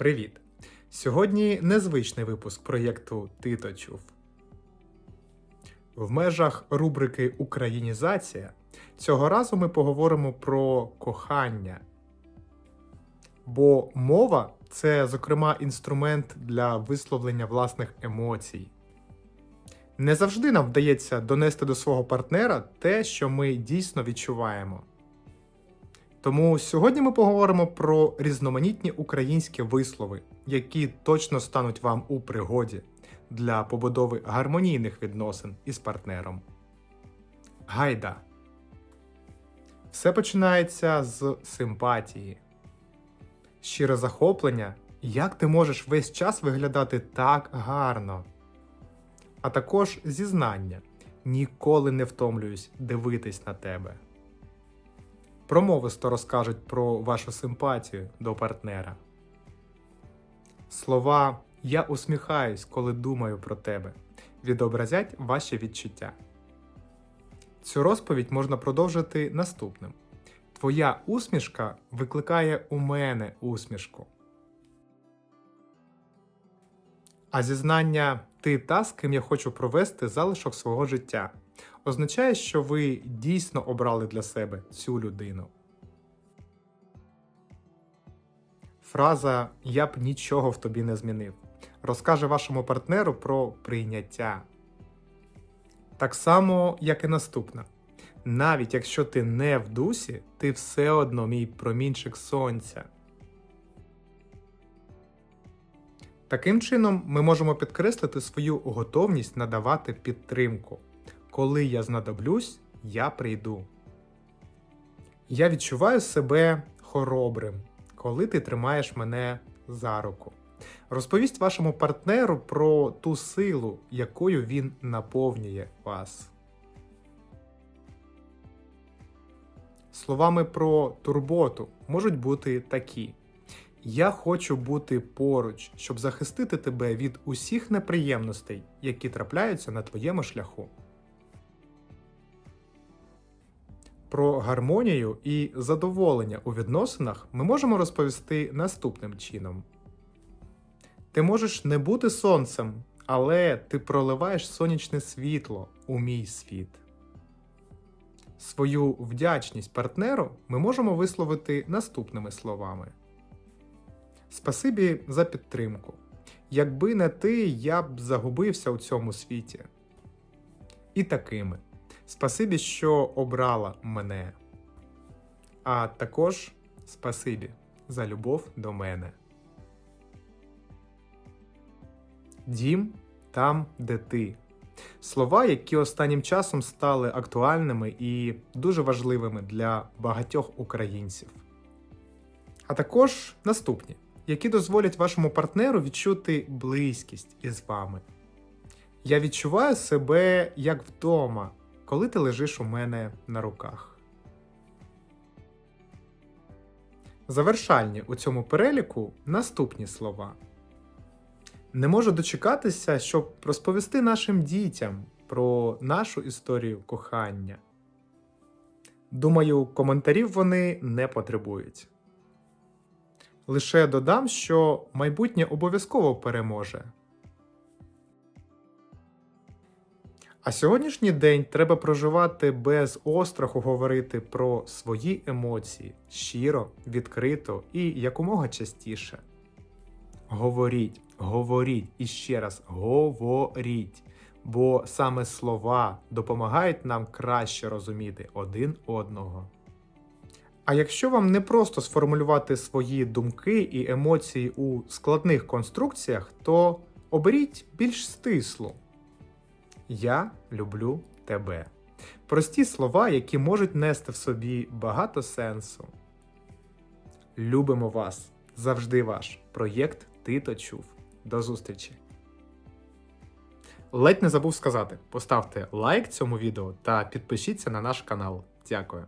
Привіт! Сьогодні незвичний випуск проєкту Ти то чув. В межах рубрики Українізація цього разу ми поговоримо про кохання. Бо мова це, зокрема, інструмент для висловлення власних емоцій. Не завжди нам вдається донести до свого партнера те, що ми дійсно відчуваємо. Тому сьогодні ми поговоримо про різноманітні українські вислови, які точно стануть вам у пригоді для побудови гармонійних відносин із партнером. Гайда. Все починається з симпатії. Щире захоплення, як ти можеш весь час виглядати так гарно. А також зізнання. Ніколи не втомлююсь дивитись на тебе. Промовисто розкажуть про вашу симпатію до партнера. Слова Я усміхаюсь, коли думаю про тебе відобразять ваші відчуття. Цю розповідь можна продовжити наступним. Твоя усмішка викликає у мене усмішку. А зізнання ти та, з ким я хочу провести залишок свого життя означає, що ви дійсно обрали для себе цю людину. Фраза Я б нічого в тобі не змінив розкаже вашому партнеру про прийняття. Так само, як і наступна. Навіть якщо ти не в дусі, ти все одно мій промінчик сонця. Таким чином, ми можемо підкреслити свою готовність надавати підтримку. Коли я знадоблюсь, я прийду. Я відчуваю себе хоробрим, коли ти тримаєш мене за руку. Розповість вашому партнеру про ту силу, якою він наповнює вас. Словами про турботу можуть бути такі: Я хочу бути поруч, щоб захистити тебе від усіх неприємностей, які трапляються на твоєму шляху. Про гармонію і задоволення у відносинах ми можемо розповісти наступним чином. Ти можеш не бути сонцем, але ти проливаєш сонячне світло у мій світ. Свою вдячність партнеру ми можемо висловити наступними словами: Спасибі за підтримку. Якби не ти, я б загубився у цьому світі. І такими. Спасибі, що обрала мене. А також спасибі за любов до мене. Дім там, де ти. Слова, які останнім часом стали актуальними і дуже важливими для багатьох українців. А також наступні, які дозволять вашому партнеру відчути близькість із вами. Я відчуваю себе як вдома, коли ти лежиш у мене на руках. Завершальні у цьому переліку наступні слова. Не можу дочекатися, щоб розповісти нашим дітям про нашу історію кохання. Думаю, коментарів вони не потребують. Лише додам, що майбутнє обов'язково переможе. А сьогоднішній день треба проживати без остраху говорити про свої емоції щиро, відкрито і якомога частіше. Говоріть, говоріть і ще раз говоріть, бо саме слова допомагають нам краще розуміти один одного. А якщо вам не просто сформулювати свої думки і емоції у складних конструкціях, то оберіть більш стислу. Я люблю тебе. Прості слова, які можуть нести в собі багато сенсу. Любимо вас! Завжди ваш проєкт Ти то чув. До зустрічі! Ледь не забув сказати: поставте лайк цьому відео та підпишіться на наш канал. Дякую.